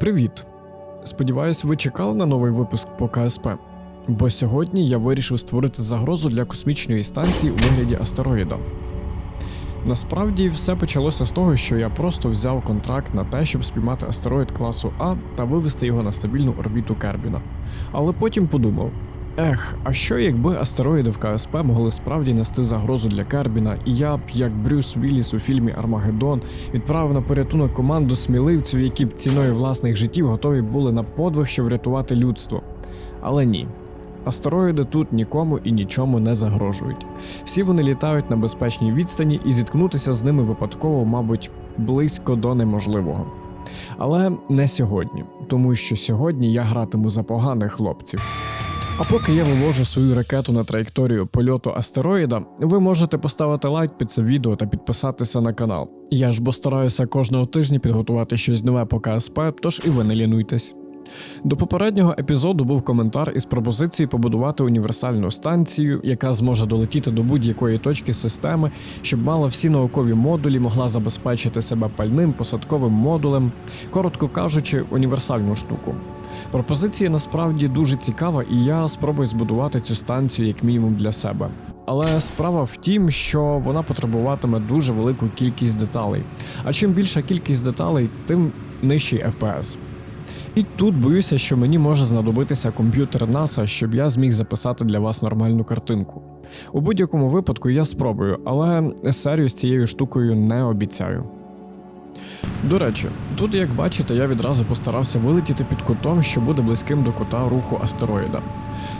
Привіт! Сподіваюсь, ви чекали на новий випуск по КСП. Бо сьогодні я вирішив створити загрозу для космічної станції у вигляді астероїда. Насправді все почалося з того, що я просто взяв контракт на те, щоб спіймати астероїд класу А та вивести його на стабільну орбіту Кербіна. Але потім подумав: ех, а що якби астероїди в КСП могли справді нести загрозу для Кербіна, і я б, як Брюс Вілліс у фільмі Армагеддон, відправив на порятунок команду сміливців, які б ціною власних життів готові були на подвиг, щоб врятувати людство. Але ні. Астероїди тут нікому і нічому не загрожують. Всі вони літають на безпечній відстані і зіткнутися з ними випадково, мабуть, близько до неможливого. Але не сьогодні, тому що сьогодні я гратиму за поганих хлопців. А поки я вивожу свою ракету на траєкторію польоту астероїда, ви можете поставити лайк під це відео та підписатися на канал. Я ж бо стараюся кожного тижня підготувати щось нове по КСП, тож і ви не лінуйтесь. До попереднього епізоду був коментар із пропозицією побудувати універсальну станцію, яка зможе долетіти до будь-якої точки системи, щоб мала всі наукові модулі, могла забезпечити себе пальним посадковим модулем, коротко кажучи, універсальну штуку. Пропозиція насправді дуже цікава, і я спробую збудувати цю станцію як мінімум для себе. Але справа в тім, що вона потребуватиме дуже велику кількість деталей. А чим більша кількість деталей, тим нижчий FPS. І тут боюся, що мені може знадобитися комп'ютер NASA, щоб я зміг записати для вас нормальну картинку. У будь-якому випадку я спробую, але серію з цією штукою не обіцяю. До речі, тут, як бачите, я відразу постарався вилетіти під кутом, що буде близьким до кута руху астероїда.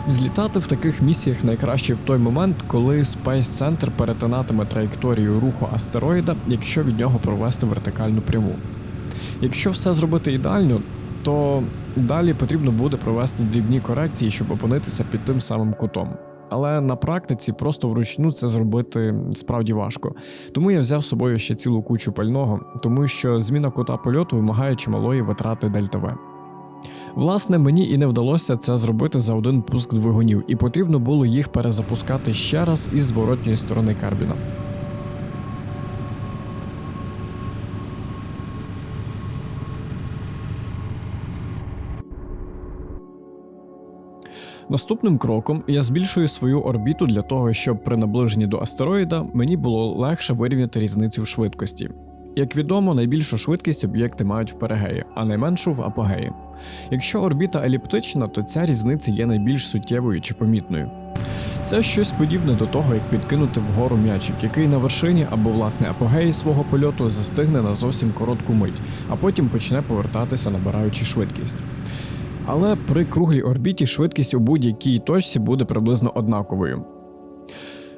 Злітати в таких місіях найкраще в той момент, коли Space Center перетинатиме траєкторію руху астероїда, якщо від нього провести вертикальну пряму. Якщо все зробити ідеально, то далі потрібно буде провести дрібні корекції, щоб опинитися під тим самим кутом. Але на практиці просто вручну це зробити справді важко. Тому я взяв з собою ще цілу кучу пального, тому що зміна кута польоту вимагає чималої витрати Дельта В. Власне, мені і не вдалося це зробити за один пуск двигунів, і потрібно було їх перезапускати ще раз із зворотньої сторони карбіна. Наступним кроком я збільшую свою орбіту для того, щоб при наближенні до астероїда мені було легше вирівняти різницю в швидкості. Як відомо, найбільшу швидкість об'єкти мають в перигеї, а найменшу в апогеї. Якщо орбіта еліптична, то ця різниця є найбільш суттєвою чи помітною. Це щось подібне до того, як підкинути вгору м'ячик, який на вершині або власне апогеї свого польоту застигне на зовсім коротку мить, а потім почне повертатися, набираючи швидкість. Але при круглій орбіті швидкість у будь-якій точці буде приблизно однаковою.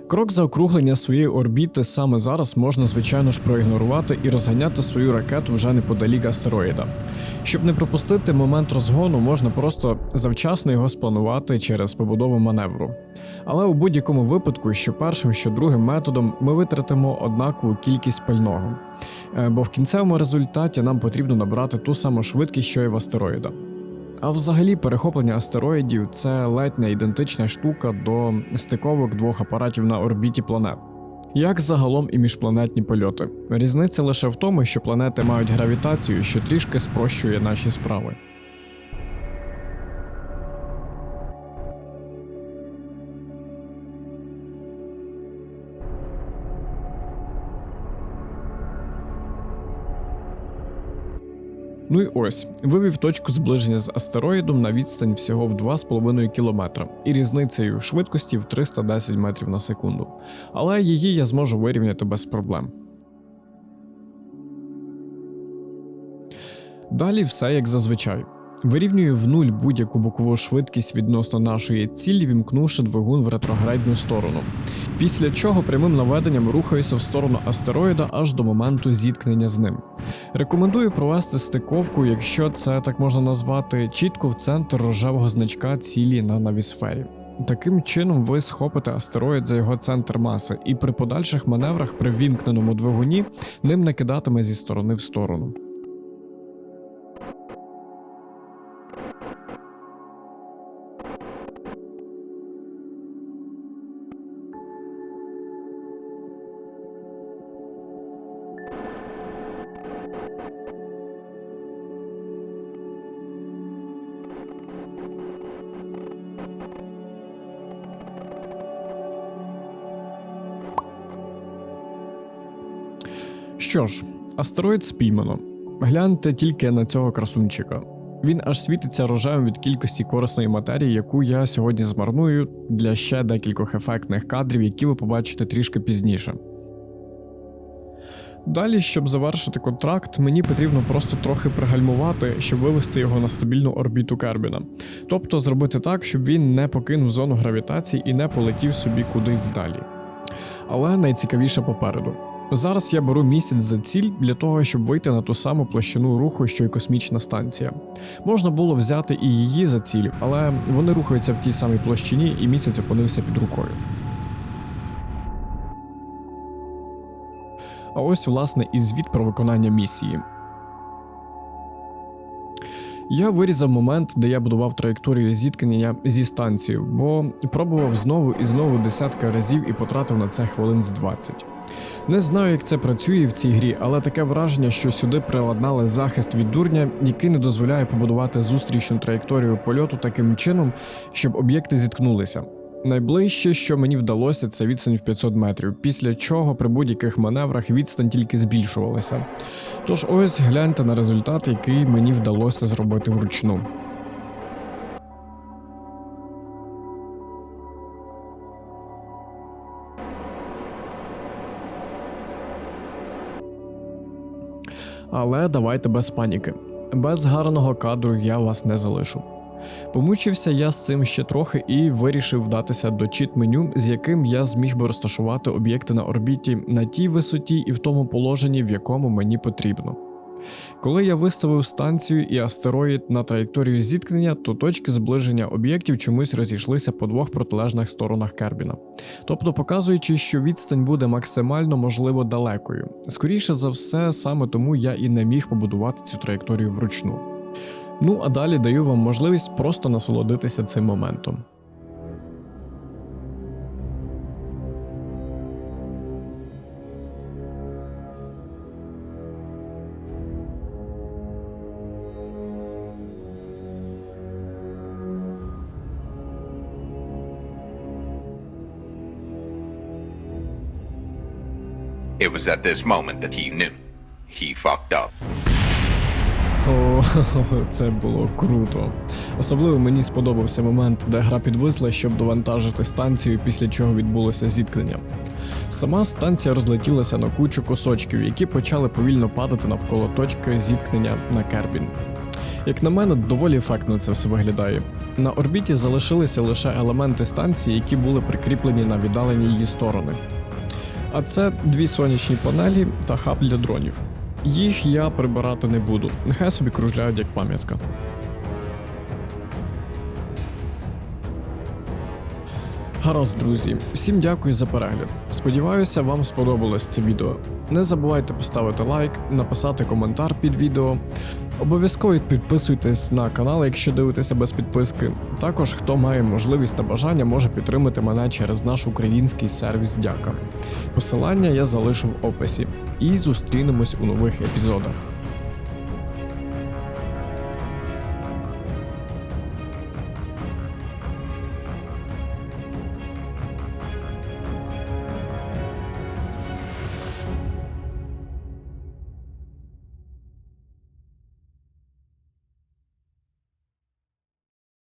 Крок заокруглення своєї орбіти саме зараз можна, звичайно ж, проігнорувати і розганяти свою ракету вже неподалік астероїда. Щоб не пропустити момент розгону, можна просто завчасно його спланувати через побудову маневру. Але у будь-якому випадку, що першим, що другим методом, ми витратимо однакову кількість пального, Е, бо в кінцевому результаті нам потрібно набрати ту саму швидкість, що й в астероїда. А взагалі, перехоплення астероїдів це ледь не ідентична штука до стиковок двох апаратів на орбіті планет. Як загалом і міжпланетні польоти. Різниця лише в тому, що планети мають гравітацію, що трішки спрощує наші справи. Ну і ось, вивів точку зближення з астероїдом на відстань всього в 2,5 км і різницею швидкості в 310 метрів на секунду. Але її я зможу вирівняти без проблем. Далі все як зазвичай. Вирівнюю в нуль будь-яку бокову швидкість відносно нашої цілі, вімкнувши двигун в ретроградну сторону. Після чого прямим наведенням рухаюся в сторону астероїда аж до моменту зіткнення з ним. Рекомендую провести стиковку, якщо це так можна назвати, чітко в центр рожевого значка цілі на навісфері. Таким чином ви схопите астероїд за його центр маси, і при подальших маневрах при вімкненому двигуні ним не кидатиме зі сторони в сторону. Що ж, астероїд спіймано. Гляньте тільки на цього красунчика. Він аж світиться рожевим від кількості корисної матерії, яку я сьогодні змарную для ще декількох ефектних кадрів, які ви побачите трішки пізніше. Далі, щоб завершити контракт, мені потрібно просто трохи пригальмувати, щоб вивести його на стабільну орбіту Кербіна. Тобто зробити так, щоб він не покинув зону гравітації і не полетів собі кудись далі. Але найцікавіше попереду. Зараз я беру місяць за ціль для того, щоб вийти на ту саму площину руху, що й космічна станція. Можна було взяти і її за ціль, але вони рухаються в тій самій площині, і місяць опинився під рукою. А ось, власне, і звіт про виконання місії. Я вирізав момент, де я будував траєкторію зіткнення зі станцією, бо пробував знову і знову десятки разів і потратив на це хвилин з 20. Не знаю, як це працює в цій грі, але таке враження, що сюди приладнали захист від дурня, який не дозволяє побудувати зустрічну траєкторію польоту таким чином, щоб об'єкти зіткнулися. Найближче, що мені вдалося, це відстань в 500 метрів, після чого при будь-яких маневрах відстань тільки збільшувалася. Тож ось гляньте на результат, який мені вдалося зробити вручну. Але давайте без паніки. Без гарного кадру я вас не залишу. Помучився я з цим ще трохи і вирішив вдатися до чіт-меню, з яким я зміг би розташувати об'єкти на орбіті на тій висоті і в тому положенні, в якому мені потрібно. Коли я виставив станцію і астероїд на траєкторію зіткнення, то точки зближення об'єктів чомусь розійшлися по двох протилежних сторонах Кербіна, тобто показуючи, що відстань буде максимально можливо далекою. Скоріше за все, саме тому я і не міг побудувати цю траєкторію вручну. Ну а далі даю вам можливість просто насолодитися цим моментом. It was at this moment that he knew. He fucked up. О, це було круто. Особливо мені сподобався момент, де гра підвисла, щоб довантажити станцію, після чого відбулося зіткнення. Сама станція розлетілася на кучу кусочків, які почали повільно падати навколо точки зіткнення на Кербін. Як на мене, доволі ефектно це все виглядає. На орбіті залишилися лише елементи станції, які були прикріплені на віддалені її сторони. А це дві сонячні панелі та хаб для дронів. Їх я прибирати не буду, нехай собі кружляють як пам'ятка. Гаразд, друзі, всім дякую за перегляд. Сподіваюся, вам сподобалось це відео. Не забувайте поставити лайк, написати коментар під відео. Обов'язково підписуйтесь на канал, якщо дивитеся без підписки. Також, хто має можливість та бажання, може підтримати мене через наш український сервіс Дяка. Посилання я залишу в описі. І зустрінемось у нових епізодах.